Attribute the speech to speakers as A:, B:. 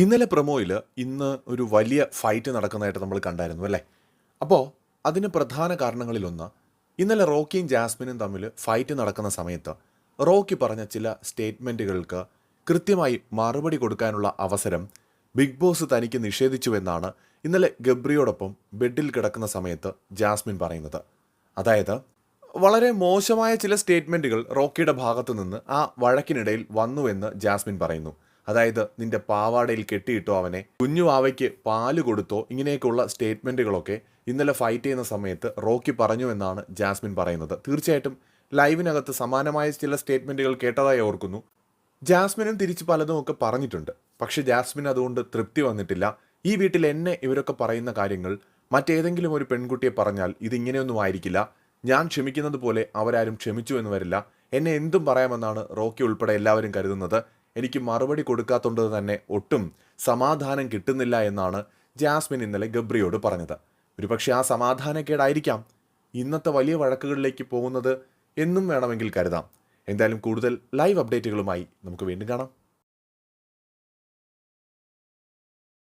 A: ഇന്നലെ പ്രൊമോയിൽ ഇന്ന് ഒരു വലിയ ഫൈറ്റ് നടക്കുന്നതായിട്ട് നമ്മൾ കണ്ടായിരുന്നു അല്ലേ? അപ്പോൾ അതിന് പ്രധാന കാരണങ്ങളിലൊന്ന് ഇന്നലെ റോക്കിയും ജാസ്മിനും തമ്മിൽ ഫൈറ്റ് നടക്കുന്ന സമയത്ത് റോക്കി പറഞ്ഞ ചില സ്റ്റേറ്റ്മെന്റുകൾക്ക് കൃത്യമായി മറുപടി കൊടുക്കാനുള്ള അവസരം ബിഗ് ബോസ് തനിക്ക് നിഷേധിച്ചുവെന്നാണ് ഇന്നലെ ഗബ്രിയോടൊപ്പം ബെഡിൽ കിടക്കുന്ന സമയത്ത് ജാസ്മിൻ പറയുന്നത്. അതായത് വളരെ മോശമായ ചില സ്റ്റേറ്റ്മെന്റുകൾ റോക്കിയുടെ ഭാഗത്തു നിന്ന് ആ വഴക്കിനിടയിൽ വന്നുവെന്ന് ജാസ്മിൻ പറയുന്നു. അതായത് നിന്റെ പാവാടയിൽ കെട്ടിയിട്ടോ അവനെ കുഞ്ഞു ആവയ്ക്ക് പാൽ കൊടുത്തോ ഇങ്ങനെയൊക്കെയുള്ള സ്റ്റേറ്റ്മെന്റുകളൊക്കെ ഇന്നലെ ഫൈറ്റ് ചെയ്യുന്ന സമയത്ത് റോക്കി പറഞ്ഞു എന്നാണ് ജാസ്മിൻ പറയുന്നത്. തീർച്ചയായിട്ടും ലൈവിനകത്ത് സമാനമായ ചില സ്റ്റേറ്റ്മെന്റുകൾ കേട്ടതായി ഓർക്കുന്നു. ജാസ്മിനും തിരിച്ച് പലതും ഒക്കെ പറഞ്ഞിട്ടുണ്ട്. പക്ഷേ ജാസ്മിൻ അതുകൊണ്ട് തൃപ്തി വന്നിട്ടില്ല. ഈ വീട്ടിൽ എന്നെ ഇവരൊക്കെ പറയുന്ന കാര്യങ്ങൾ മറ്റേതെങ്കിലും ഒരു പെൺകുട്ടിയെ പറഞ്ഞാൽ ഇതിങ്ങനെയൊന്നും ആയിരിക്കില്ല. ഞാൻ ക്ഷമിക്കുന്നത് പോലെ അവരാരും ക്ഷമിച്ചു എന്ന് വരില്ല. എന്നെ എന്തും പറയാമെന്നാണ് റോക്കി ഉൾപ്പെടെ എല്ലാവരും കരുതുന്നത്. എനിക്ക് മറുപടി കൊടുക്കാത്തതുകൊണ്ട് തന്നെ ഒട്ടും സമാധാനം കിട്ടുന്നില്ല എന്നാണ് ജാസ്മിൻ ഇന്നലെ ഗബ്രിയോട് പറഞ്ഞത്. ഒരുപക്ഷെ ആ സമാധാനക്കേടായിരിക്കാം. ഇന്നത്തെ വലിയ വഴക്കുകളിലേക്ക് പോകുന്നത് എന്നും വേണമെങ്കിൽ കരുതാം. എന്തായാലും കൂടുതൽ ലൈവ് അപ്ഡേറ്റുകളുമായി നമുക്ക് വീണ്ടും കാണാം.